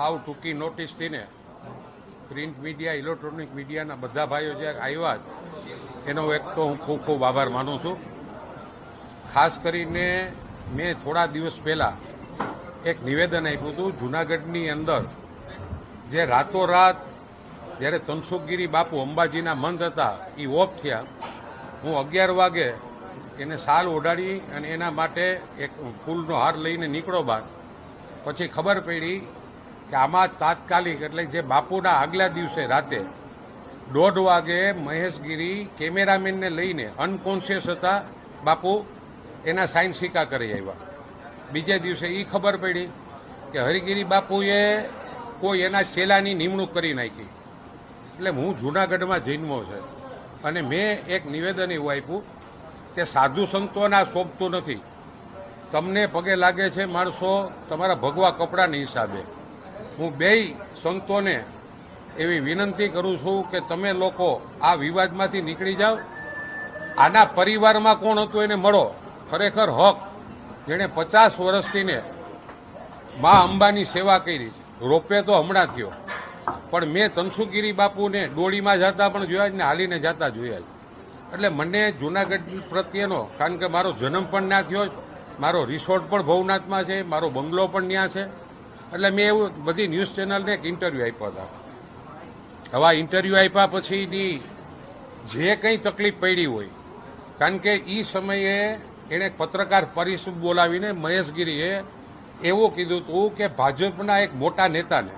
હાવ ટૂંકી નોટિસથીને print media electronic મીડિયાના બધા ભાઈઓ જે આવ્યા એનો એક તો હું ખૂબ ખૂબ આભાર માનું છું. ખાસ કરીને મેં થોડા દિવસ પહેલા એક નિવેદન આપ્યું હતું, જુનાગઢની અંદર જે રાતોરાત જ્યારે તનસુખગીરી બાપુ અંબાજીના મંદ હતા એ ઓફ થયા. હું અગિયાર વાગે એને સાલ ઓઢાડી અને એના માટે એક ફૂલનો હાર લઈને નીકળો બાદ પછી ખબર પડી કે આમાં તાત્કાલિક એટલે જે બાપુના આગલા દિવસે રાતે દોઢ વાગે મહેશગીરી કેમેરામેનને લઈને અનકોન્શિયસ હતા બાપુ, એના સાઇન સિક્કા કરી આવ્યા. બીજે દિવસે એ ખબર પડી કે હરિગીરી બાપુએ કોઈ એના ચેલાની નિમણૂક કરી નાખી. એટલે હું જૂનાગઢમાં જન્મો છે. અને મેં એક નિવેદન એવું આપ્યું કે સાધુ સંતોના શોભતું નથી. તમને પગે લાગે છે માણસો, તમારા ભગવા કપડાની હિસાબે. હું બેય સંતોને એવી વિનંતી કરું છું કે તમે લોકો આ વિવાદમાંથી નીકળી જાઓ. આના પરિવારમાં કોણ હતું એને મળો. ખરેખર હક. જેણે પચાસ વર્ષથી ને મા અંબાની સેવા કરી રોપે તો હમણાં થયો. પણ મેં તનસુગીરી બાપુને ડોળીમાં જતા પણ જોયા જ ને હાલીને જતા જોયા જ. એટલે મને જુનાગઢ પ્રત્યેનો, કારણ કે મારો જન્મ પણ ના થયો મારો રિસોર્ટ પણ ભવનાથમાં છે, મારો બંગલો પણ ત્યાં છે. એટલે મેં એવું બધી ન્યૂઝ ચેનલને એક ઇન્ટરવ્યૂ આપ્યા હતા. હવે આ ઇન્ટરવ્યૂ આપ્યા પછીની જે કંઈ તકલીફ પડી હોય, કારણ કે એ સમયે એણે પત્રકાર પરિષદ બોલાવીને મહેશગીરીએ એવું કીધું હતું કે ભાજપના એક મોટા નેતાને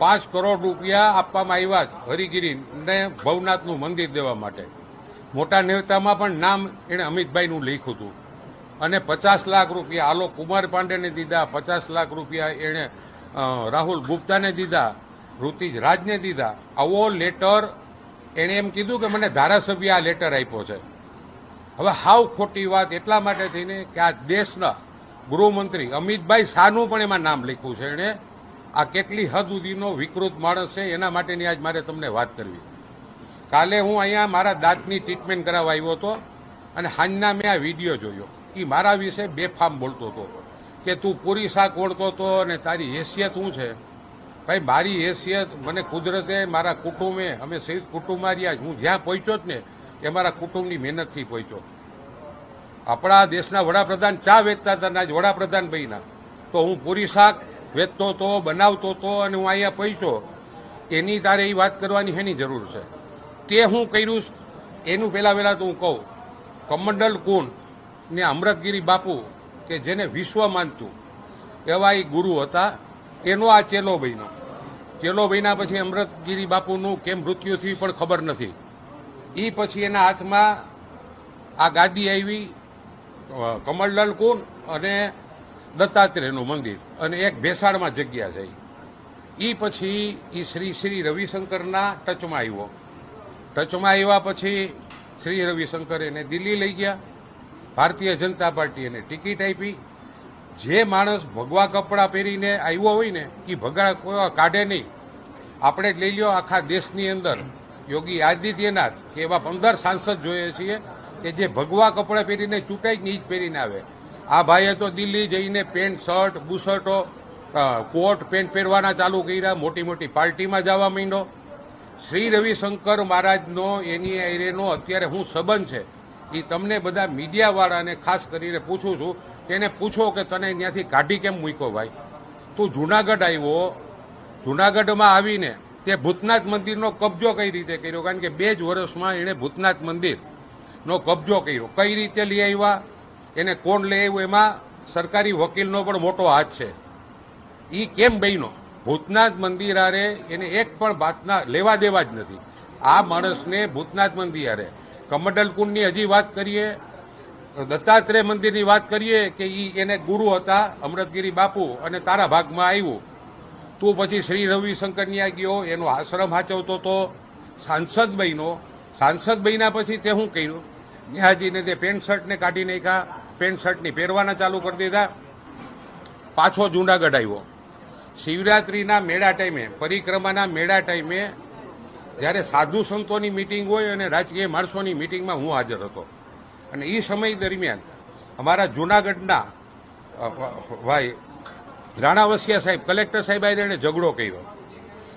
પાંચ કરોડ રૂપિયા આપવામાં આવ્યા જ હરિગીરીને ભવનાથનું મંદિર દેવા માટે. મોટા નેતામાં પણ નામ એણે અમિતભાઈનું લખ્યું હતું. અને પચાસ લાખ રૂપિયા આલોક કુમાર પાંડેને દીધા, પચાસ લાખ રૂપિયા એણે રાહુલ ગુપ્તાને દીધા, ઋતિજ રાજને દીધા. આવો લેટર એણે એમ કીધું કે મને ધારાસભ્ય આ લેટર આપ્યો છે. હવે હાવ ખોટી વાત એટલા માટે થઈને કે આ દેશના ગૃહમંત્રી અમિતભાઈ શાહનું પણ એમાં નામ લખ્યું છે એણે. આ કેટલી હદ સુધીનો વિકૃત માણસ છે, એના માટેની આજ મારે તમને વાત કરવી. કાલે હું અહીંયા મારા દાંતની ટ્રીટમેન્ટ કરાવવા આવ્યો હતો અને હાંજના મેં આ વીડિયો જોયો. એ મારા વિશે બેફામ બોલતો હતો કે તું પૂરી શાક ઓળતો હતો અને તારી હેસિયત શું છે? ભાઈ, મારી હેસિયત મને કુદરતે, મારા કુટુંબે, અમે સહિત કુટુંબમાં રહ્યા હું જ્યાં પહોંચ્યો જ ને, એ મારા કુટુંબની મહેનતથી પહોંચ્યો. આપણા દેશના વડાપ્રધાન ચા વેચતા હતા આજ વડાપ્રધાન ભાઈના તો હું પૂરી શાક વેચતો હતો બનાવતો હતો અને હું અહીંયા પહોંચ્યો. એની તારે એ વાત કરવાની હેની જરૂર છે? તે હું કર્યું એનું પહેલાં પહેલાં તો હું કહું. કમંડલ કુંડ. ને અમૃતગીરી બાપુ કે જેને વિશ્વ માનતું એવા એ ગુરુ હતા. એનો આ ચેલો બન્યો. ચેલો બન્યા પછી અમૃતગીરી બાપુનું કેમ મૃત્યુ થયું પણ ખબર નથી. એ પછી એના હાથમાં આ ગાદી આવી કમળલાલ કુંડ અને દત્તાત્રેયનું મંદિર અને એક ભેસાણમાં જગ્યા છે એ પછી એ શ્રી શ્રી રવિશંકરના ટચમાં આવ્યો. ટચમાં આવ્યા પછી શ્રી રવિશંકર એને દિલ્હી લઈ ગયા. ભારતીય જનતા પાર્ટી ટિકિટ આપી. જે માણસ ભગવા કપડાં પહેરીને આવ્યો હોય ને એ ભગા કોઈ કાઢે નહીં. આપણે લઈ લ્યો આખા દેશની અંદર. યોગી આદિત્યનાથ, કે એવા પંદર સાંસદ જોઈએ છીએ કે જે ભગવા કપડાં પહેરીને ચૂંટાઈ નહીં જ પહેરીને આવે. આ ભાઈએ તો દિલ્હી જઈને પેન્ટ, શર્ટ, બુશર્ટો કોટ, પેન્ટ પહેરવાના ચાલુ કર્યા, મોટી મોટી પાર્ટીમાં જવા માંડ્યો. શ્રી રવિશંકર મહારાજનો, એની એરેનો અત્યારે હું સંબંધ છે. એ તમને બધા મીડિયાવાળાને ખાસ કરીને પૂછું છું એને પૂછો કે તને ત્યાંથી કાઢી કેમ મૂક્યો ભાઈ? તું જુનાગઢ આવ્યો, જુનાગઢમાં આવીને તે ભૂતનાથ મંદિરનો કબજો કઈ રીતે કર્યો? કારણ કે બે જ વર્ષમાં એણે ભૂતનાથ મંદિરનો કબજો કર્યો. કઈ રીતે લઈ આવ્યા? એને કોણ લઈ આવ્યું? એમાં સરકારી વકીલનો પણ મોટો હાથ છે. એ કેમ બન્યો? ભૂતનાથ મંદિર હારે એને એક પણ વાતના લેવા દેવા જ નથી. આ માણસને ભૂતનાથ મંદિર હારે કમંડલ કુંડની હજી વાત કરીએ, દત્તાત્રેય મંદિરની વાત કરીએ કે ઈ એને ગુરુ હતા, અમૃતગીરી બાપુ અને તારા ભાગમાં આવ્યું તું પછી શ્રી રવિશંકર ન્યા ગયો, એનો આશ્રમ હાચવતો તો સાંસદ બન્યો. સાંસદ બન્યા પછી તે શું કર્યું? ન્યાજીને તે પેન્ટ શર્ટને કાઢી નાખ્યા, પેન્ટ શર્ટની પહેરવાના ચાલુ કરી દીધા. પાછો જુનાગઢ આવ્યો. શિવરાત્રિના મેળા ટાઈમે, પરિક્રમાના મેળા ટાઈમે જ્યારે સાધુ સંતોની મિટિંગ હોય અને રાજકીય માણસોની મિટિંગમાં હું હાજર હતો. અને એ સમય દરમિયાન અમારા જુનાગઢના ભાઈ રાણાવસિયા સાહેબ, કલેક્ટર સાહેબ આવીને એને ઝઘડો કર્યો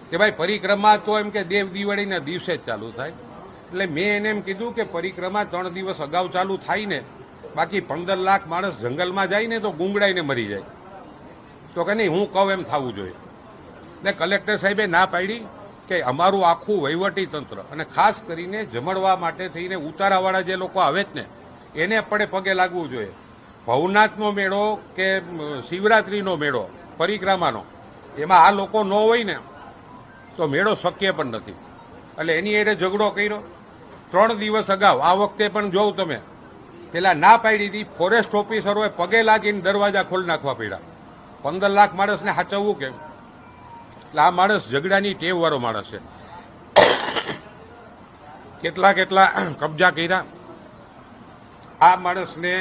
કે ભાઈ પરિક્રમા તો એમ કે દેવ દિવાળીના દિવસે જ ચાલુ થાય. એટલે મેં એને એમ કીધું કે પરિક્રમા ત્રણ દિવસ અગાઉ ચાલુ થાય ને, બાકી પંદર લાખ માણસ જંગલમાં જાય ને તો ગુંગળાઈને મરી જાય. તો કે નહીં, હું કહું એમ થવું જોઈએ. એટલે કલેક્ટર સાહેબે ના પાડી. કે અમારું આખું વહીવટી તંત્ર અને ખાસ કરીને જમણવા માટે થઈને ઉતારાવાળા જે લોકો આવે જ ને, એને પડે પગે લાગવું જોઈએ. ભવનાથનો મેળો કે શિવરાત્રીનો મેળો, પરિક્રમાનો, એમાં આ લોકો ન હોય ને, તો મેળો શક્ય પણ નથી. એટલે એની એને ઝઘડો કર્યો. ત્રણ દિવસ અગાઉ, આ વખતે પણ જોઉં તમે, પેલા ના પાડી હતી, ફોરેસ્ટ ઓફિસરોએ પગે લાગીને દરવાજા ખોલી નાખવા પડ્યા. પંદર લાખ માણસને સાચવવું કેમ? એટલે આ માણસ ઝઘડાની ટેવ વાળો માણસ છે. કેટલા કેટલા કબજા કર્યા. આ માણસને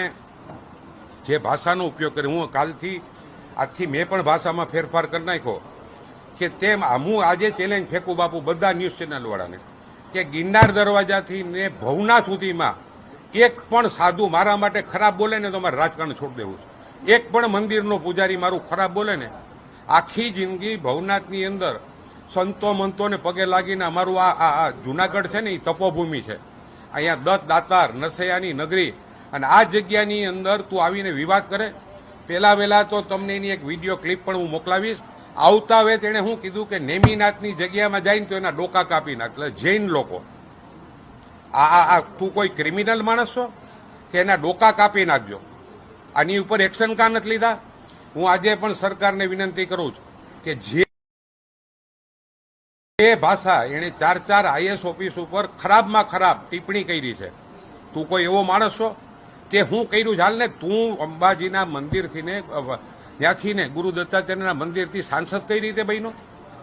જે ભાષાનો ઉપયોગ કરે હું કાલથી, આજથી મેં પણ ભાષામાં ફેરફાર કરી નાખ્યો કે તેમ હું આજે ચેલેન્જ ફેંકું બાપુ બધા ન્યૂઝ ચેનલ વાળાને કે ગિરનાર દરવાજાથી ને ભવના સુધીમાં એક પણ સાધુ મારા માટે ખરાબ બોલે ને તો મારે રાજકારણ છોડી દેવું છે. એક પણ મંદિરનો પૂજારી મારું ખરાબ બોલે ને આખી જિંદગી ભવનાથની અંદર સંતો મંતોને પગે લાગીને અમારું આ આ જુનાગઢ છે ને એ તપોભૂમિ છે. અહીંયા દત્ત, દાતાર, નરસૈયાની નગરી અને આ જગ્યાની અંદર તું આવીને વિવાદ કરે. પહેલાં વહેલા તો તમને એની એક વીડિયો ક્લિપ પણ હું મોકલાવીશ. આવતા વે તેણે શું કીધું કે નેમીનાથની જગ્યામાં જઈને તો એના ડોકા કાપી નાખ. એટલે જૈન લોકો. આ આ તું કોઈ ક્રિમિનલ માણસ છો? કે એના ડોકા કાપી નાખજો. આની ઉપર એક્શન કાં નથી લીધા? હું આજે પણ સરકારને વિનંતી કરું છું કે જે એ ભાષા એણે ચાર ચાર આઈએસ ઓફિસ ઉપર ખરાબમાં ખરાબ ટિપ્પણી કરી છે, તું કોઈ એવો માણસ છો તે હું કર્યું છે? હાલને તું અંબાજીના મંદિરથી ને ત્યાંથી ને ગુરુ દત્તાત્રેયના મંદિરથી સાંસદ કઈ રીતે બન્યો?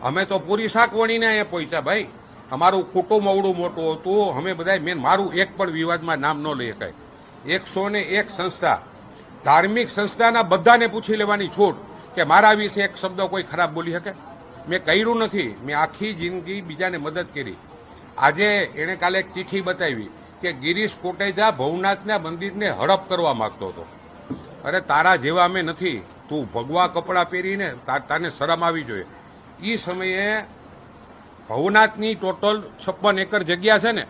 અમે તો પૂરી શાક વણીને અહીંયા પહોંચ્યા ભાઈ. અમારું કુટુંબ અવડું મોટું હતું. અમે બધા મેન મારું એક પણ વિવાદમાં નામ ન લઈ શકાય. એકસો ને એક સંસ્થા ધાર્મિક સંસ્થાના બધાને પૂછી લેવાની છૂટ કે મારા વિશે એક શબ્દ કોઈ ખરાબ બોલી શકે? મેં કર્યું નથી. મેં આખી જિંદગી બીજાને મદદ કરી. આજે એણે કાલે એક ચિઠ્ઠી બતાવી કે ગિરીશ કોટેજા ભવનાથના મંદિરને હડપ કરવા માંગતો હતો. અરે, તારા જેવા અમે નથી. તું ભગવા કપડાં પહેરીને તાને શરમ આવી જોઈએ. એ સમયે ભવનાથની ટોટલ છપ્પન એકર જગ્યા છે ને,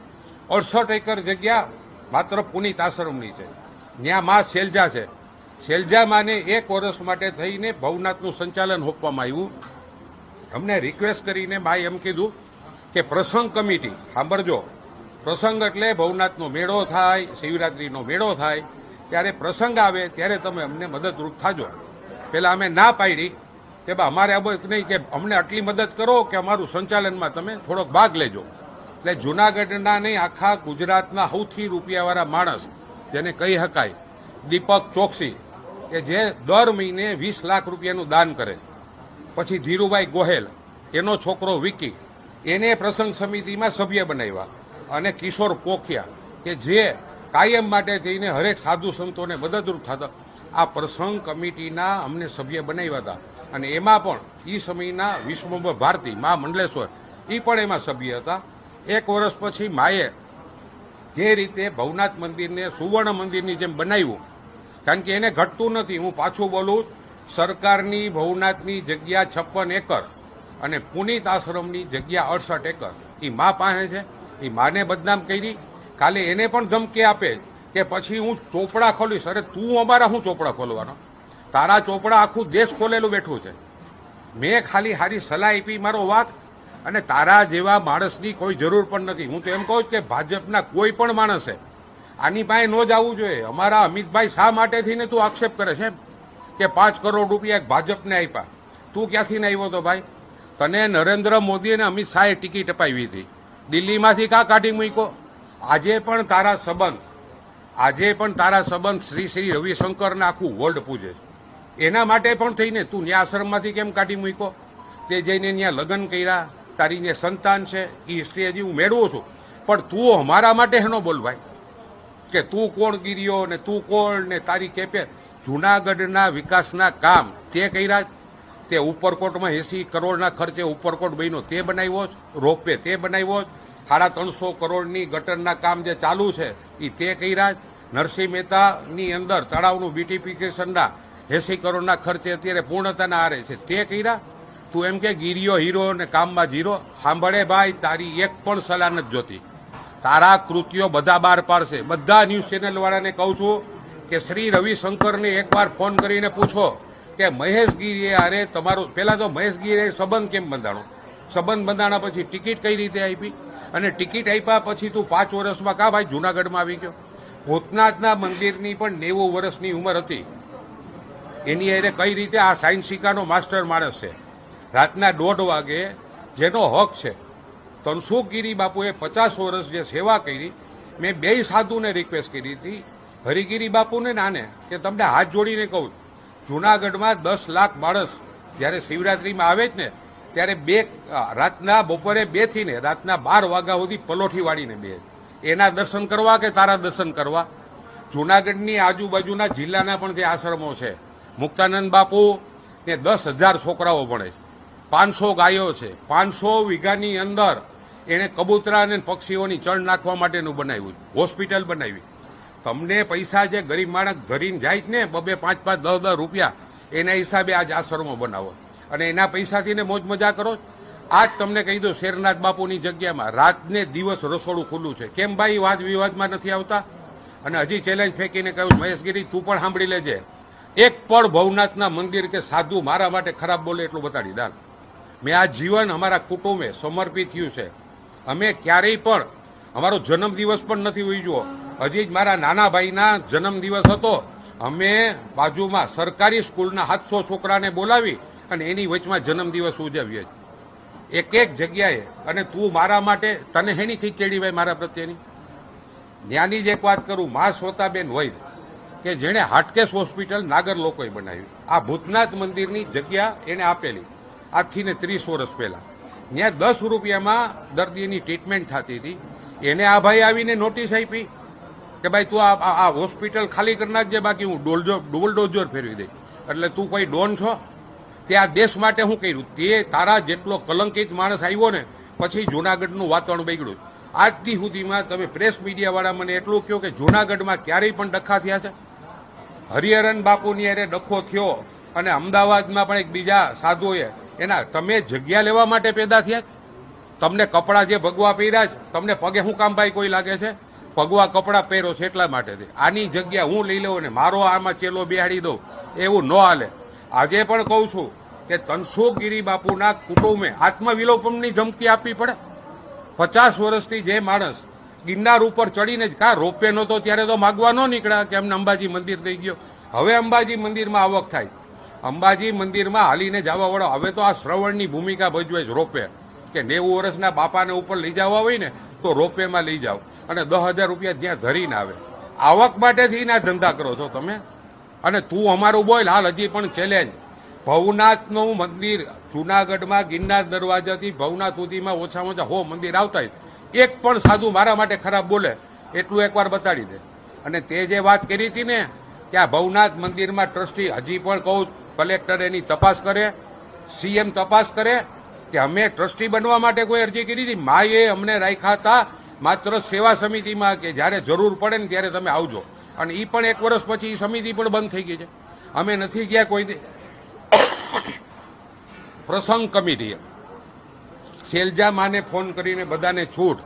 અડસઠ એકર જગ્યા માત્ર પુનિત આશ્રમની છે. ત્યાં મા શેલજા છે. શેલજા માને એક વર્ષ માટે થઈને ભવનાથનું સંચાલન હોપવામાં આવ્યું. અમને રિક્વેસ્ટ કરીને માએ એમ કીધું કે પ્રસંગ કમિટી, સાંભળજો. પ્રસંગ એટલે ભવનાથનો મેળો થાય, શિવરાત્રીનો મેળો થાય. ત્યારે પ્રસંગ આવે ત્યારે તમે અમને મદદરૂપ થાજો. પેલા અમે ના પાડી કે બા, અમારે આ બધું નહીં કે અમને આટલી મદદ કરો કે અમારું સંચાલનમાં તમે થોડોક ભાગ લેજો. એટલે જુનાગઢના નહીં, આખા ગુજરાતના સૌથી રૂપિયાવાળા માણસ, જેને કહી શકાય, દીપક ચોકસી કે જે દર મહિને વીસ લાખ રૂપિયાનું દાન કરે પછી ધીરુભાઈ ગોહેલ, એનો છોકરો વિકી, એને પ્રસંગ સમિતિમાં સભ્ય બનાવ્યા. અને કિશોર પોખિયા, કે જે કાયમ માટે થઈને હરેક સાધુ સંતોને મદદરૂપ થતા, આ પ્રસંગ કમિટીના અમને સભ્ય બનાવ્યા હતા. અને એમાં પણ એ સમયના વિશ્વંભર ભારતી, મા મંડલેશ્વર એ પણ એમાં સભ્ય હતા. એક વર્ષ પછી માએ જે રીતે ભવનાથ મંદિરને સુવર્ણ મંદિરની જેમ બનાવ્યું કારણ કે એને ઘટતું નથી. હું પાછું બોલું, સરકારની ભવનાથની જગ્યા છપ્પન એકર અને પુનિત આશ્રમની જગ્યા અડસઠ એકર. એ મા પાસે છે. એ માને બદનામ કરી. કાલે એને પણ ધમકી આપે કે પછી હું ચોપડા ખોલીશ. અરે તું અમારા હું ચોપડા ખોલવાનો? તારા ચોપડા આખું દેશ ખોલેલું બેઠું છે. મેં ખાલી હારી સલાહ આપી મારો વાક અને તારા જેવા માણસની કોઈ જરૂર પણ નથી. હું તો એમ કહું કે ભાજપના કોઈ પણ માણસે આની પાસે ન જવું જોઈએ. અમારા અમિતભાઈ શા માટે થઈને તું આક્ષેપ કરે છે? કે પાંચ કરોડ રૂપિયા ભાજપને આપ્યા. તું ક્યાંથી આવ્યો તો ભાઈ? તને નરેન્દ્ર મોદી અને અમિત શાહે ટિકિટ અપાવી હતી. દિલ્હીમાંથી કા કાઢી મૂક્યો? આજે પણ તારા સંબંધ, આજે પણ તારા સંબંધ શ્રી શ્રી રવિશંકરને આખું વર્લ્ડ પૂજે છે. એના માટે પણ થઈને તું ન્યા આશ્રમમાંથી કેમ કાઢી મૂક્યો? તે જઈને ત્યાં લગ્ન કર્યા. તારી જે સંતાન છે એ હિસ્ટ્રી હજી હું મેળવું છું. પણ તું અમારા માટે હેનો બોલ ભાઈ. કે તું કોણ ગીર્યો ને તું કોણ ને તારી કેપે? જુનાગઢના વિકાસના કામ તે કર્યા. તે ઉપરકોટમાં એસી કરોડના ખર્ચે ઉપરકોટ બન્યો. તે બનાવ્યો જ. રોપવે તે બનાવ્યો જ. સાડા ત્રણસો કરોડની ગટરના કામ જે ચાલુ છે એ તે કર્યા જ. નરસિંહ મહેતાની અંદર તળાવનું બ્યુટિફિકેશનના એસી કરોડના ખર્ચે અત્યારે પૂર્ણતાના આરે છે. તે કર્યા. તું એમ કે ગીરીઓ હીરો ને કામમાં જીરો. સાંભળે ભાઈ, તારી એક પણ સલાહ નથી જોતી. તારા કૃત્યો બધા બહાર પાડશે. બધા ન્યૂઝ ચેનલ વાળાને કહું છું કે શ્રી રવિશંકરને એકવાર ફોન કરીને પૂછો કે મહેશ ગીરીએ અરે તમારું પહેલાં તો મહેશ ગીરીએ સંબંધ કેમ બંધાણો? સંબંધ બંધાણા પછી ટિકિટ કઈ રીતે આપી? અને ટિકિટ આપ્યા પછી તું પાંચ વર્ષમાં કા ભાઈ જુનાગઢમાં આવી ગયો? ભૂતનાથના મંદિરની પણ નેવું વર્ષની ઉંમર હતી. એની અરે કઈ રીતે આ સાયન્સિકાનો માસ્ટર માણસ છે? રાતના દોઢ વાગે જેનો હક છે તનસુખગીરી બાપુએ પચાસ વર્ષ જે સેવા કરી, મેં બે સાધુને રિક્વેસ્ટ કરી હતી. હરિગીરી બાપુને નાને કે તમને હાથ જોડીને કહું જુનાગઢમાં દસ લાખ માણસ જ્યારે શિવરાત્રીમાં આવે જ ને, ત્યારે બે રાતના બપોરે બેથી ને રાતના બાર વાગ્યા સુધી પલોઠી વાળીને બે. એના દર્શન કરવા કે તારા દર્શન કરવા? જુનાગઢની આજુબાજુના જિલ્લાના પણ જે આશ્રમો છે, મુક્તાનંદ બાપુ ને દસ હજાર છોકરાઓ ભણે છે. પાંચસો ગાયો છે. પાંચસો વીઘાની અંદર એણે કબૂતરા અને પક્ષીઓની ચણ નાખવા માટેનું બનાવ્યું હોસ્પિટલ બનાવી. તમને પૈસા જે ગરીબ માણસ ધરીને જાય જ ને, બબે પાંચ પાંચ દસ દસ રૂપિયા, એના હિસાબે આજ આશ્રમો બનાવો. અને એના પૈસાથી ને મોજ મજા કરો આજ તમને કહી દઉં, શેરનાથ બાપુની જગ્યામાં રાતને દિવસ રસોડું ખુલ્લું છે. કેમ ભાઈ વાદ વિવાદમાં નથી આવતા? અને હજી ચેલેન્જ ફેંકીને કહ્યું, મહેશગીરી, તું પણ સાંભળી લેજે. એક પણ ભવનાથના મંદિર કે સાધુ મારા માટે ખરાબ બોલે એટલું બતાડી દાન. મેં આ જીવન અમારા કુટુંબે સમર્પિત થયું છે. અમે ક્યારેય પણ, અમારો જન્મદિવસ પણ નથી ઉજવો હજી જ મારા નાના ભાઈના જન્મદિવસ હતો. અમે બાજુમાં સરકારી સ્કૂલના સાતસો છોકરાને બોલાવી અને એની વચમાં જન્મદિવસ ઉજવીએ એક એક જગ્યાએ, અને તું મારા માટે, તને હેની ખીચડી ભાઈ મારા પ્રત્યેની? જ્ઞાની જ એક વાત કરું, મા સ્વતાબેન વૈદ કે જેણે હાટકેશ હોસ્પિટલ નાગર લોકોએ બનાવી આ ભૂતનાથ મંદિરની જગ્યા એને આપેલી. આજથી ને ત્રીસ વર્ષ પહેલા. ત્યાં દસ રૂપિયામાં દર્દીની ટ્રીટમેન્ટ થતી હતી. એને આ ભાઈ આવીને નોટિસ આપી કે ભાઈ તું આ આ- હોસ્પિટલ ખાલી કરી નાખજે, બાકી હું ડોલજો ડબલ ડોઝર ફેરવી દઈ એટલે તું કોઈ ડોન છો? તે આ દેશ માટે હું કર્યું. તે તારા જેટલો કલંકિત માણસ આવ્યો ને, પછી જુનાગઢનું વાતાવરણ બગડ્યું. આજથી સુધીમાં તમે પ્રેસ મીડિયાવાળા મને એટલું કહો કે જુનાગઢમાં ક્યારેય પણ ડખા થયા છે. હરિહરન બાપુની અરે ડખો થયો. અને અમદાવાદમાં પણ એક બીજા સાધુએ એના, તમે જગ્યા લેવા માટે પેદા થયા? તમને કપડાં જે ભગવા પહેર્યા છે, તમને પગે શું કામ ભાઈ કોઈ લાગે છે? ભગવા કપડાં પહેરો છે એટલા માટે આની જગ્યા હું લઈ લઉં ને મારો આમાં ચેલો બિહાડી દઉં. એવું ન હાલે. આજે પણ કહું છું કે તનસુખગીરી બાપુના કુટુંબે આત્મવિલોપનની ધમકી આપવી પડે. પચાસ વર્ષથી જે માણસ ગિરનાર ઉપર ચડીને જ કા રોપે નહોતો, ત્યારે તો માગવા ન નીકળ્યા કે અમને અંબાજી મંદિર થઈ ગયો. હવે અંબાજી મંદિરમાં આવક થાય. અંબાજી મંદિરમાં હાલીને જવા વાળો. હવે તો આ શ્રવણની ભૂમિકા ભજવે છે રોપે. કે નેવું વર્ષના બાપાને ઉપર લઈ જવા હોય ને, તો રોપેમાં લઈ જાઓ. અને દસ હજાર રૂપિયા ત્યાં ધરીને આવે. આવક માટેથી ના ધંધા કરો છો તમે. અને તું અમારું બોલ, હાલ હજી પણ ચેલેન્જ ભવનાથનું મંદિર જુનાગઢમાં, ગિરનાર દરવાજાથી ભવનાથ સુધીમાં ઓછામાં ઓછા હો મંદિર આવતા હોય. એક પણ સાધુ મારા માટે ખરાબ બોલે. એટલું એકવાર બતાડી દે. અને તે જે વાત કરી હતી ને, કે આ ભવનાથ મંદિરમાં ટ્રસ્ટી, હજી પણ કહું કલેક્ટર એની તપાસ કરે, સીએમ તપાસ કરે કે અમે ટ્રસ્ટી બનવા માટે કોઈ અરજી કરી હતી. માએ અમને રાખ્યા હતા માત્ર સેવા સમિતિમાં કે જ્યારે જરૂર પડે ને ત્યારે તમે આવજો. અને એ પણ એક વર્ષ પછી એ સમિતિ પણ બંધ થઈ ગઈ છે. અમે નથી ગયા કોઈ પ્રસંગ કમિટીએ શેલજા માને ફોન કરીને બધાને છૂટ.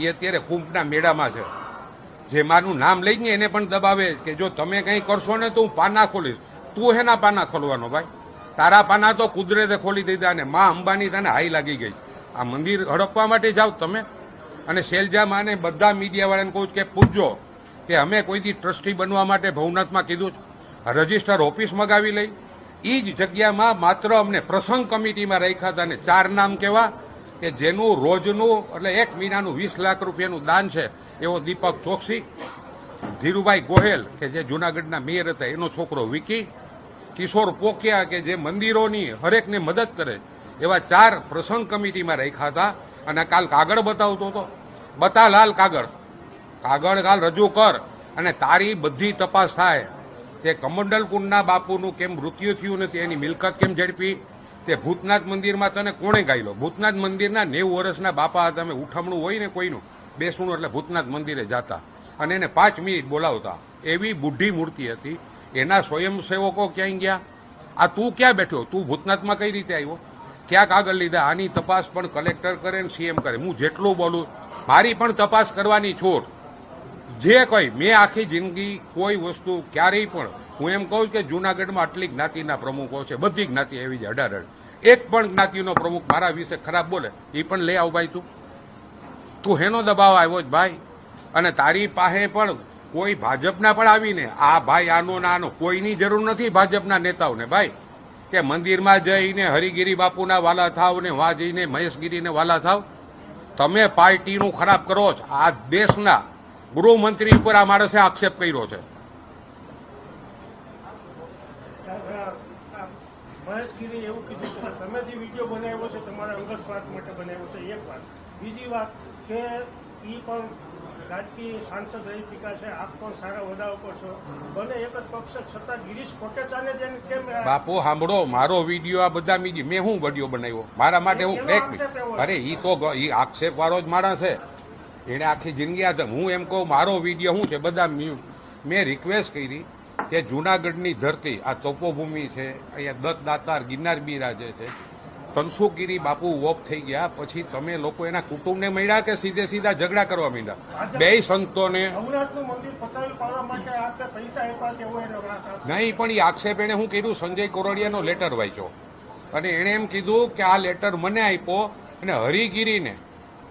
એ અત્યારે કુંભના મેળામાં છે. જે માનું નામ લઈને એને પણ દબાવે કે જો તમે કંઈ કરશો ને તો હું પાના ખોલીશ. તું હેના પાના ખોલવાનો ભાઈ. તારા પાના તો કુદરતે ખોલી દીધા ને મા અંબાની તને હાઈ લાગી ગઈ. આ મંદિર હડપવા માટે જાઓ તમે. અને શૈલજા માને બધા મીડિયાવાળાને કહું કે પૂછજો કે અમે કોઈથી ટ્રસ્ટી બનવા માટે ભવનાથમાં કીધું રજિસ્ટર ઓફિસ મગાવી લઈ. એ જ જગ્યામાં માત્ર અમને પ્રસંગ કમિટીમાં રાખ્યા હતા અને ચાર નામ કેવા કે જેનું રોજનું એટલે એક મહિનાનું વીસ લાખ રૂપિયાનું દાન છે એવો દીપક ચોકસી. ધીરુભાઈ ગોહેલ, કે જે જુનાગઢના મેયર હતા, એનો છોકરો વિકી. કિશોર પોકિયા કે જે મંદિરોની હરેકને મદદ કરે, એવા ચાર પ્રસંગ કમિટીમાં રાખ્યા હતા. અને કાલ કાગળ બતાવતો હતો. બતા લાલ કાગળ. કાગળ કાલ રજૂ કર અને તારી બધી તપાસ થાય. તે કમંડલ કુંડના બાપુનું કેમ મૃત્યુ થયું નથી એની મિલકત કેમ ઝડપી? તે ભૂતનાથ મંદિરમાં તને કોણે ગાયલો? ભૂતનાથ મંદિરના નેવું વર્ષના બાપા હતા. અમે ઉઠમણું હોય ને કોઈનું બેસણું એટલે ભૂતનાથ મંદિરે જાતા. અને એને પાંચ મિનિટ બોલાવતા. એવી બુઢી મૂર્તિ હતી. એના સ્વયંસેવકો ક્યાંય ગયા? આ તું ક્યાં બેઠો? તું ભૂતનાથમાં કઈ રીતે આવ્યો? ક્યાં કાગળ લીધા? આની તપાસ પણ કલેક્ટર કરે ને સીએમ કરે. હું જેટલું બોલું, મારી પણ તપાસ કરવાની છોડ. જે કોઈ, મેં આખી જિંદગી કોઈ વસ્તુ ક્યારેય પણ, હું એમ કહું કે જુનાગઢમાં આટલી જ્ઞાતિના પ્રમુખો છે, બધી જ્ઞાતિ એવી છે અઢાર. એક પણ જ્ઞાતિનો પ્રમુખ મારા વિશે ખરાબ બોલે, એ પણ લઈ આવ ભાઈ તું. તું હેનો દબાવ આવ્યો જ ભાઈ. અને તારી પાસે પણ કોઈ ભાજપના પણ આવીને, આ ભાઈ આનો નાનો કોઈની જરૂર નથી ભાજપના નેતાઓને. ભાઈ, કે મંદિરમાં જઈને હરિગીરી બાપુના વાલા થાવ ને વા જઈને મહેશગીરીને વાલા થાવ, તમે પાર્ટીનું ખરાબ કરો છો. આ દેશના ગૃહમંત્રી ઉપર આ માણસે આક્ષેપ કર્યો છે. બીજી વાત કે એ પણ રાજકીય સાંસદ રહી ચૂક્યા છે આપ પણ સારા હોદ્દા ઉપર છો. ભલે એક જ પક્ષ છતાં ગિરીશ કોટેચાને જેમ કેમ બાપુ સાંભળો મારો વીડિયો આ બધા મીડી મેં હું વીડિયો બનાવ્યો? મારા માટે હું એક અરે એ તો એ આક્ષેપ વાળો જ માણસ છે. એને આખી જિંદગી આ હું એમ કહું મારો વીડિયો શું છે? બધા મેં રિક્વેસ્ટ કરી કે જુનાગઢની ધરતી આ તપોભૂમિ છે અહીંયા દત્ત દાતાર ગિરનાર બિરાજે છે. તનસુગીરી બાપુ વોપ થઈ ગયા. પછી તમે લોકો એના કુટુંબને મળ્યા કે સીધે સીધા ઝઘડા કરવા માંડ્યા? બે સંતોને. નહીં પણ એ આક્ષેપ એને હું કીધું સંજય કોરડિયાનો લેટર વાંચ્યો. અને એણે એમ કીધું કે આ લેટર મને આપ્યો અને હરિગીરીને.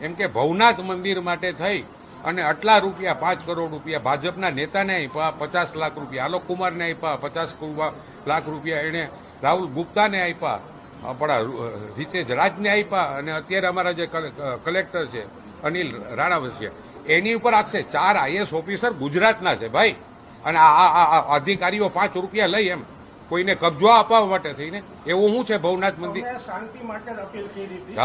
એમ કે ભવનાથ મંદિર માટે થઈ અને આટલા રૂપિયા પાંચ કરોડ રૂપિયા ભાજપના નેતાને આપ્યા પચાસ લાખ રૂપિયા આલોક કુમારને આપ્યા પચાસ લાખ રૂપિયા એણે રાહુલ ગુપ્તાને આપ્યા. આપણા રીતેશ રાજને આપ્યા અને અત્યારે અમારા જે કલે- કલેક્ટર છે અનિલ રાણાવસિયા એની ઉપર આપશે ચાર આઈએસ ઓફિસર ગુજરાતના છે ભાઈ. અને આ અધિકારીઓ પાંચ રૂપિયા લઈ એમ. કોઈને કબજો આપવા માટે થઈને. એવું શું છે ભવનાથ મંદિર? શાંતિ માટે અપીલ કરી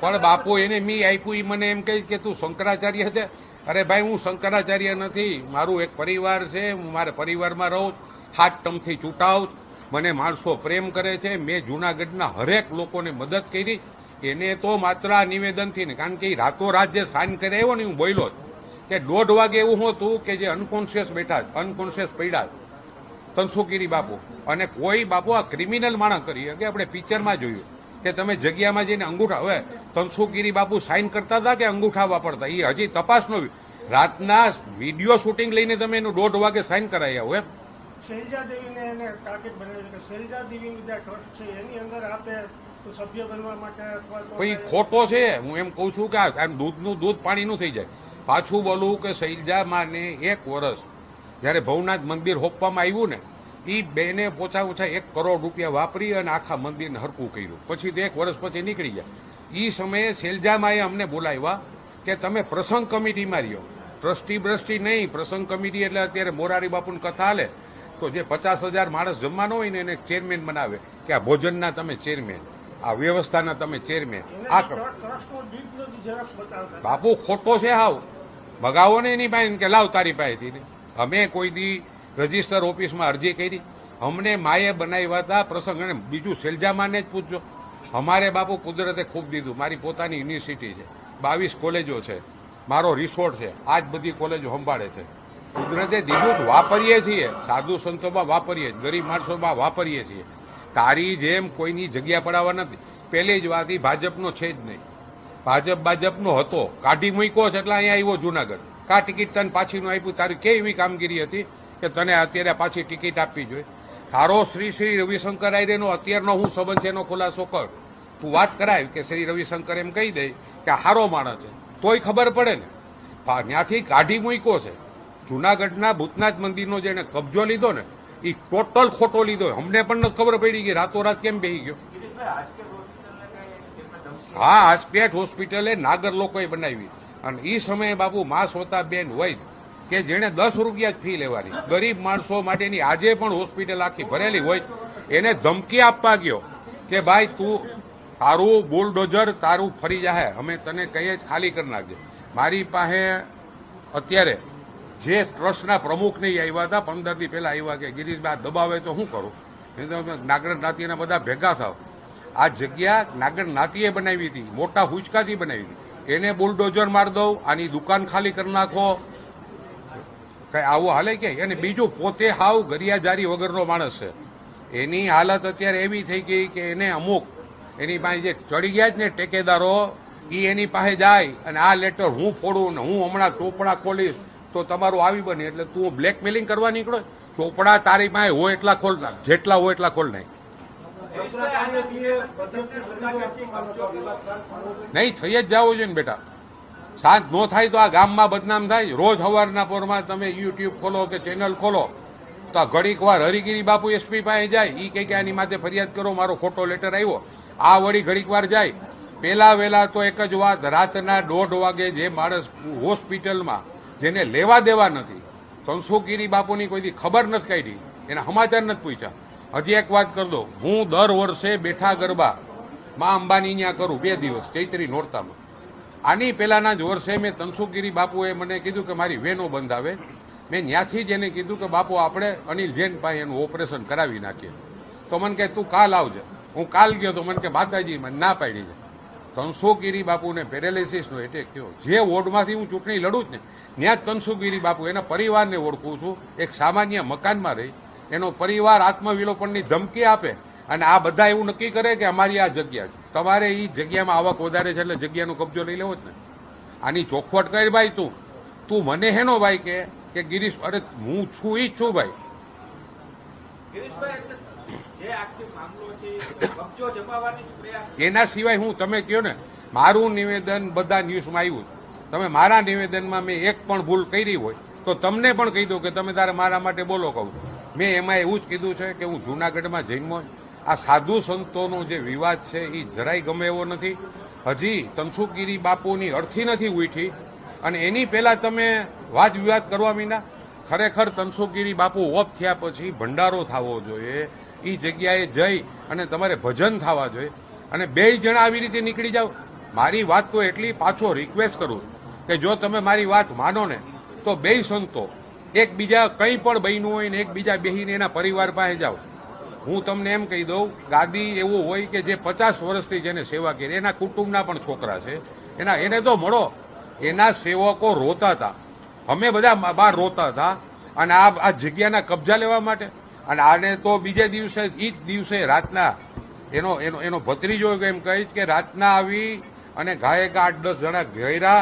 પણ બાપુ એને મી આપ્યું એ મને એમ કહી કે તું શંકરાચાર્ય છે. અરે ભાઈ હું શંકરાચાર્ય નથી. મારું એક પરિવાર છે. હું મારા પરિવારમાં રહું. હાથ ટમથી ચૂંટાવ, મને માણસો પ્રેમ કરે છે, મેં જુનાગઢના હરેક લોકોને મદદ કરી. એને તો માત્ર આ નિવેદનથી ને, કારણ કે એ રાતોરાત જે સાઇન કરે આવ્યો ને, હું બોલ્યો કે દોઢ વાગે એવું હતું કે જે અનકોન્શિયસ બેઠા અનકોન્શિયસ પડ્યા તનસુકીરી બાપુ. અને કોઈ બાપુ આ ક્રિમિનલ માણસ કરી કે આપણે પિક્ચરમાં જોયું. કે તમે જગ્યામાં જઈને અંગૂઠા, હવે તનસુકીરી બાપુ સાઇન કરતા હતા કે અંગૂઠા વાપરતા? એ હજી તપાસનો રાતના વીડિયો શૂટિંગ લઈને તમે એનું દોઢ વાગે સાઇન કરાયા એમ શૈલજા દેવીને એને ટાર્ગેટ બનાવ્યું છે કે શૈલજા દેવીની જે ટ્રસ્ટ છે એની અંદર આપે સભ્ય બનવા માટે અથવા તો પણ ઈ ખોટો છે. હું એમ કહું છું કે આ દૂધનું દૂધ પાણીનું થઈ જાય. પાછું બોલું કે શૈલજામાને એક વર્ષ. જ્યારે ભવનાથ મંદિર હોપવામાં આવ્યું ને એ બેને ઓછા ઓછા એક કરોડ રૂપિયા વાપરી અને આખા મંદિરને હરકું કર્યું. પછી તો એક વર્ષ પછી નીકળી ગયા. એ સમયે શૈલજામાએ અમને બોલાવ્યા કે તમે પ્રસંગ કમિટીમાં રહ્યો. ટ્રસ્ટી બ્રસ્ટી નહીં. પ્રસંગ કમિટી એટલે અત્યારે મોરારી બાપુની કથા હાલે. તો જે પચાસ હજાર માણસ જમવાનો હોય ને એને ચેરમેન બનાવે કે આ ભોજનના તમે ચેરમેન આ વ્યવસ્થાના તમે ચેરમેન આ કરો બાપુ ખોટો છે હાવ. ભગાવો ને એની પાસે કે લાવ તારી પાસેથી. અમે કોઈ દી રજિસ્ટર ઓફિસમાં અરજી કરી. અમને માએ બનાવ્યા હતા પ્રસંગ. અને બીજું સેલજામાને જ પૂછજો. અમારે બાપુ કુદરતે ખૂબ દીધું. મારી પોતાની યુનિવર્સિટી છે. બાવીસ કોલેજો છે. મારો રિસોર્ટ છે. આ જ બધી કોલેજો સંભાળે છે. કુદરતે દીધું વાપરીએ છીએ. સાધુ સંતોમાં વાપરીએ છીએ. ગરીબ માણસોમાં વાપરીએ છીએ. તારી જેમ કોઈની જગ્યા પડાવવા નથી. પહેલી જ વાત ભાજપનો છે જ નહીં. ભાજપ ભાજપનો હતો. કાઢી મૂક્યો છે એટલે અહીંયા આવ્યો જુનાગઢ. કા ટિકિટ તને પાછીનું આપ્યું? તારી કે એવી કામગીરી હતી કે તને અત્યારે પાછી ટિકિટ આપવી જોઈએ? તારો શ્રી શ્રી રવિશંકર આર્યનો અત્યારનો હું સંબંધ છે એનો ખુલાસો કર. તું વાત કરાય કે શ્રી રવિશંકર એમ કહી દે કે હારો માણસ છે. તોય ખબર પડે ને. ત્યાંથી કાઢી મૂક્યો છે. જુનાગઢના ભૂતનાથ મંદિરનો જેને કબજો લીધો ને એ ટોટલ ખોટો લીધો. અમને પણ નથી ખબર પડી કે રાતોરાત કેમ બેહી ગયો. હા આસપેટ હોસ્પિટલે નાગર લોકોએ બનાવી. અને એ સમયે બાપુ મા સોતા બેન હોય કે જેણે દસ રૂપિયા ફી લેવાની. ગરીબ માણસો માટેની આજે પણ હોસ્પિટલ આખી ભરેલી હોય. એને ધમકી આપવા ગયો કે ભાઈ તું તારું બુલડોઝર તારું ફરી જાહે. અમે તને કહીએ જ ખાલી કરી નાખજે. મારી પાસે અત્યારે જે ટ્રસ્ટના પ્રમુખ નહીં આવ્યા હતા પંદર દી પહેલા આવ્યા કે ગિરીશભાઈ દબાવે તો શું કરું? નાગર જ્ઞાતિના બધા ભેગા થાવ. આ જગ્યા નાગર જ્ઞાતિએ બનાવી હતી, મોટા હુચકાથી બનાવી હતી. એને બુલડોઝર માર દઉં, આની દુકાન ખાલી કરી નાખો. કઈ આવું હાલે કે અને બીજું, પોતે હાવ ગરિયાજારી વગરનો માણસ છે. એની હાલત અત્યારે એવી થઈ ગઈ કે એને અમુક, એની પાસે જે ચડી ગયા જ ને ટેકેદારો એ એની પાસે જાય અને આ લેટર હું ફોડું ને હું હમણાં ચોપડા ખોલીશ તો તમારું આવી બને, એટલે તું બ્લેકમેલિંગ કરવા નીકળો. ચોપડા તારી પાસે હોય એટલા ખોલ નાખ, જેટલા હોય એટલા ખોલ નાખ. નહીં, થઈ જ જવું જોઈએ ને બેટા. સાંજ નો થાય તો આ ગામમાં બદનામ થાય. રોજ સવારના પોરમાં તમે યુટ્યુબ ખોલો કે ચેનલ ખોલો, તો આ ઘડીક વાર હરિગીરી બાપુ એસપી પાસે જાય. એ કહે કે આની માથે ફરિયાદ કરો, મારો ખોટો લેટર આવ્યો. આ વળી ઘડીક વાર જાય. પેલા વેલા તો એક જ વાત, રાતના દોઢ વાગે જે માણસ હોસ્પિટલમાં જેને લેવા દેવા નથી. ધનસુખગીરી બાપુની કોઈથી ખબર નથી કાઢી. એના સમાચાર નથી પૂછ્યા. હજી એક વાત કરી દો. હું દર વર્ષે બેઠા ગરબા માં અંબાની ત્યાં કરું બે દિવસ, ચૈત્રી નોરતામાં. આની પહેલાના જ વર્ષે મેં તનસુખગીરી બાપુએ મને કીધું કે મારી વેનો બંધાવે મેં ત્યાંથી જ એને કીધું કે બાપુ, આપણે અનિલ જૈન પાસે એનું ઓપરેશન કરાવી નાખીએ. તો મને કહે, તું કાલ આવજે. હું કાલ ગયો તો મને કે માતાજી, મને ના પાડી છે. તનસુખગીરી બાપુને પેરેલિસિસનો એટેક થયો. જે વોર્ડમાંથી હું ચૂંટણી લડું જ ને, ત્યાં જ તનસુખગીરી બાપુ, એના પરિવારને ઓળખું છું. એક સામાન્ય મકાનમાં રહી. એનો પરિવાર આત્મવિલોપનની ધમકી આપે અને આ બધા એવું નક્કી કરે કે અમારી આ જગ્યા છે. તમારે એ જગ્યામાં આવક વધારે છે એટલે જગ્યાનો કબજો લઈ લેવો જ ને. આની ચોખવટ કરી ભાઈ તું. તું મને હેનો ભાઈ કે ગિરીશ, અરે હું છું ઈ જ છું ભાઈ. એના સિવાય હું તમે કહો ને, મારું નિવેદન બધા ન્યૂઝમાં આવ્યું તમે મારા નિવેદનમાં મેં એક પણ ભૂલ કરી હોય, તો તમને પણ કહી દઉં કે તમે તારે મારા માટે બોલો કહું મેં એમાં એવું જ કીધું છે કે હું જૂનાગઢમાં જન્મો આ સાધુ સંતોનો જે વિવાદ છે એ જરાય ગમે એવો નથી. હજી તનસુખગીરી બાપુની અર્થી નથી ઉઠી. અને એની પહેલા તમે વાદ વિવાદ કરવા મીના ખરેખર તનસુખગીરી બાપુ ઓફ થયા પછી ભંડારો થવો જોઈએ. એ જગ્યાએ જઈ અને તમારે ભજન થવા જોઈએ. અને બે જણા આવી રીતે નીકળી જાઓ. મારી વાત તો એટલી પાછો રિક્વેસ્ટ કરું કે જો તમે મારી વાત માનો ને, તો બે સંતો એકબીજા કંઈ પણ બન્યું હોય ને એકબીજા બેહીને એના પરિવાર પાસે જાઓ. હું તમને એમ કહી દઉં, ગાદી એવું હોય કે જે પચાસ વર્ષથી જેને સેવા કરી, એના કુટુંબના પણ છોકરા છે. એના, એને તો મળો. એના સેવકો રોતા હતા. અમે બધા બહાર રોતા હતા. અને આ આ જગ્યાના કબજા લેવા માટે અને આને તો બીજે દિવસે ઈ જ દિવસે રાતના એનો એનો એનો ભત્રીજો એમ કહીશ કે રાતના આવી અને ગાયક આઠ દસ જણા ઘેરા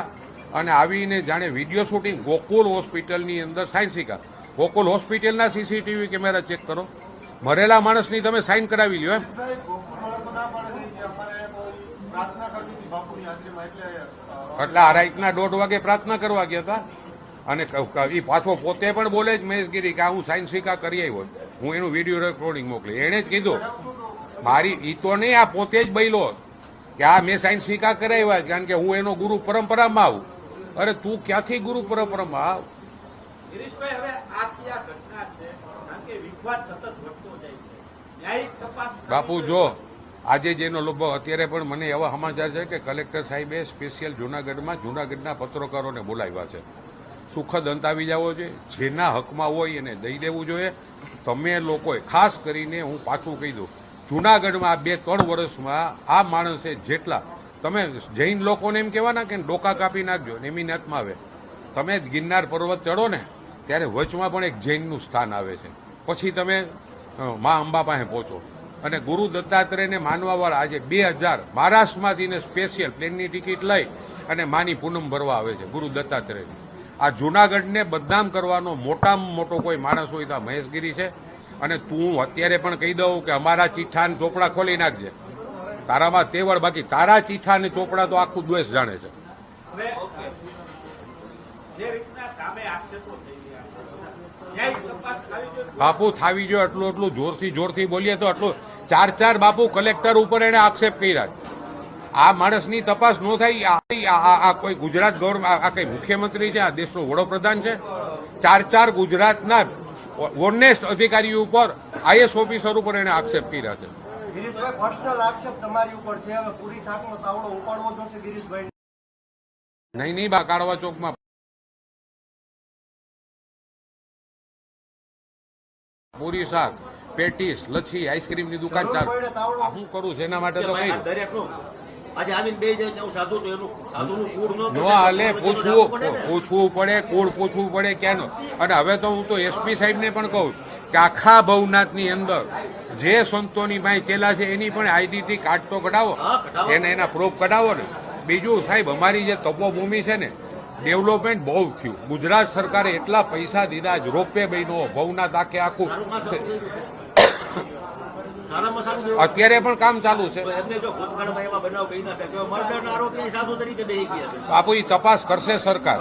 અને આવીને જાણે વીડિયો શૂટિંગ ગોકુલ હોસ્પિટલની અંદર સાયન્સિકા ગોકુલ હોસ્પિટલના સીસીટીવી કેમેરા ચેક કરો. મરેલા માણસની તમે સાઇન કરાવી લ્યો એમ. એટલે આ રાતના દોઢ વાગે પ્રાર્થના કરવા ગયા હતા. અને એ પાછો પોતે પણ બોલે જ મહેશગીરી કે હું સાયન્સિકા કરી આવ્યો હું એનું વીડિયો રેકોર્ડિંગ મોકલી. એણે જ કીધું મારી ઈ તો નહીં આ પોતે જ બૈલો કે આ મેં સાયન્સ સ્વીકાર કરાવ્યા કારણ કે હું એનો ગુરુ પરંપરામાં આવું. અરે તું ક્યાંથી ગુરુ પરંપરામાં આવ? બાપુ. જો આજે જેનો લોકો અત્યારે પણ મને એવા સમાચાર છે કે કલેક્ટર સાહેબે સ્પેશિયલ જુનાગઢમાં જુનાગઢના પત્રકારોને બોલાવ્યા છે. સુખદ અંત આવી જવો જોઈએ જેના હકમાં હોય એને દઈ દેવું જોઈએ. તમે લોકોએ ખાસ કરીને હું પાછું કહી દઉં, જુનાગઢમાં આ બે ત્રણ વર્ષમાં આ માણસે જેટલા, તમે જૈન લોકોને એમ કહેવાના કે ડોકા કાપી નાખજો ને એમની નાતમાં આવે. તમે ગિરનાર પર્વત ચડો ને, ત્યારે વચમાં પણ એક જૈનનું સ્થાન આવે છે. પછી તમે મા અંબા પાસે પહોંચો. અને ગુરુ દત્તાત્રેયને માનવાવાળા આજે બે હજાર મહારાષ્ટ્રમાંથી સ્પેશિયલ પ્લેનની ટિકિટ લઈ અને માની પૂનમ ભરવા આવે છે ગુરુ દત્તાત્રેયની. આ જુનાગઢને બદનામ કરવાનો મોટામાં મોટો કોઈ માણસ હોય તો મહેશગીરી છે. અને તું અત્યારે પણ કહી દઉં કે અમારા ચીઠાને ચોપડા ખોલી નાખજે. તારામાં તેવડ બાકી. તારા ચીઠા ને ચોપડા તો આખું દ્વેષ જાણે છે. બાપુ થાવી જો એટલું એટલું જોરથી જોરથી બોલીએ તો એટલું ચાર ચાર બાપુ કલેક્ટર ઉપર એને આક્ષેપ કર્યા. આ માણસની તપાસ ન થાય આ- આ આ કોઈ ગુજરાત ગવર્મેન્ટ આ કઈ મુખ્યમંત્રી છે? આ દેશનો વડોપ્રધાન છે? ચાર ચાર ગુજરાતના ઓનેસ્ટ અધિકારી ઉપર આઈએસ ઓફિસર ઉપર એને આક્ષેપ કર્યા છે. ગિરીશભાઈ પર્સનલ આક્ષેપ તમારી ઉપર છે. હવે પૂરી શાકનો તાવડો ઉપાડવો જોશે ગિરીશભાઈ. નહીં નહીં બા કાળવા ચોકમાં. પૂરી શાક પેટીસ લચ્છી આઈસ્ક્રીમની દુકાન ચાલુ. હું કરું છું એના માટે તો કહ્યું આજે આવીને બે જાય હું સાધુ તો એનું સાધુનું કુળ ન હાલે પૂછવું પૂછવું પડે કુળ પૂછવું પડે ક્યાંનો? અને હવે તો હું તો એસપી સાહેબને પણ કહું કે આખા ભવનાથની અંદર જે સંતોની ભાઈ ચેલા છે એની પણ આઈડેન્ટિટી કાર્ડ તો કઢાવો. એને એના પ્રૂફ કઢાવો ને. બીજું સાહેબ અમારી જે તપોભૂમિ છે ને ડેવલપમેન્ટ બહુ થયું. ગુજરાત સરકારે એટલા પૈસા દીધા જ રોપે બન્યો ભવનાથ આખે આખું સારામાં સારું સારામાં સારું દેવું. અત્યારે પણ કામ ચાલુ છે. બાપુ એ તપાસ કરશે સરકાર.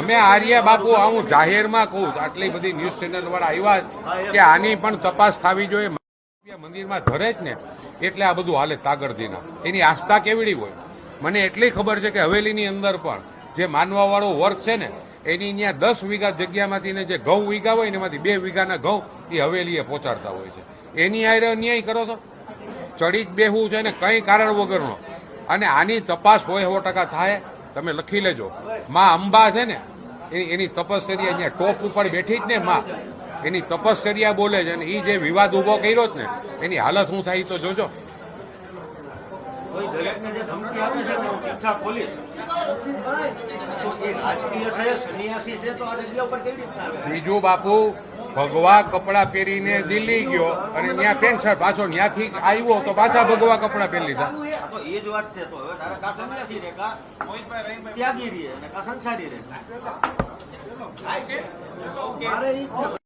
અમે આર્ય બાપુ હું જાહેરમાં કહું આટલી બધી ન્યૂઝ ચેનલ વાળા આવ્યા કે આની પણ તપાસ થવી જોઈએ. મંદિરમાં ધરે જ ને એટલે આ બધું હાલે તાગડધીના એની આસ્થા કેવડી હોય? મને એટલી ખબર છે કે હવેલીની અંદર પણ જે માનવા વાળો વર્ગ છે ને એની અહીંયા દસ વીઘા જગ્યામાંથી ને જે ઘઉં વીઘા હોય ને એમાંથી બે વીઘાના ઘઉં એ હવેલીએ પહોંચાડતા હોય છે. એની હારે અન્યાય કરો છો? ચડી જ બેહવું છે ને કંઈ કારણ વગરનો. અને આની તપાસ હોય સો ટકા થાય તમે લખી લેજો. માં અંબા છે ને એની તપશ્ચર્યા અહીંયા ટોપ ઉપર બેઠી જ ને માં. એની તપશ્ચર્યા બોલે છે અને એ જે વિવાદ ઊભો કર્યો જ ને એની હાલત શું થાય તો જોજો. બીજું બાપુ ભગવા કપડા પહેરીને દિલ્હી ગયો અને ત્યાં પેન્ટ શર્ટ પાછો ત્યાંથી આવ્યો તો પાછા ભગવા કપડા પહેરી લીધા. એ જ વાત છે તો હવે તારે કા સન્યાસી રે કા ત્યાગી રે અને કા સંસારી રે મારે ઈ જ છે.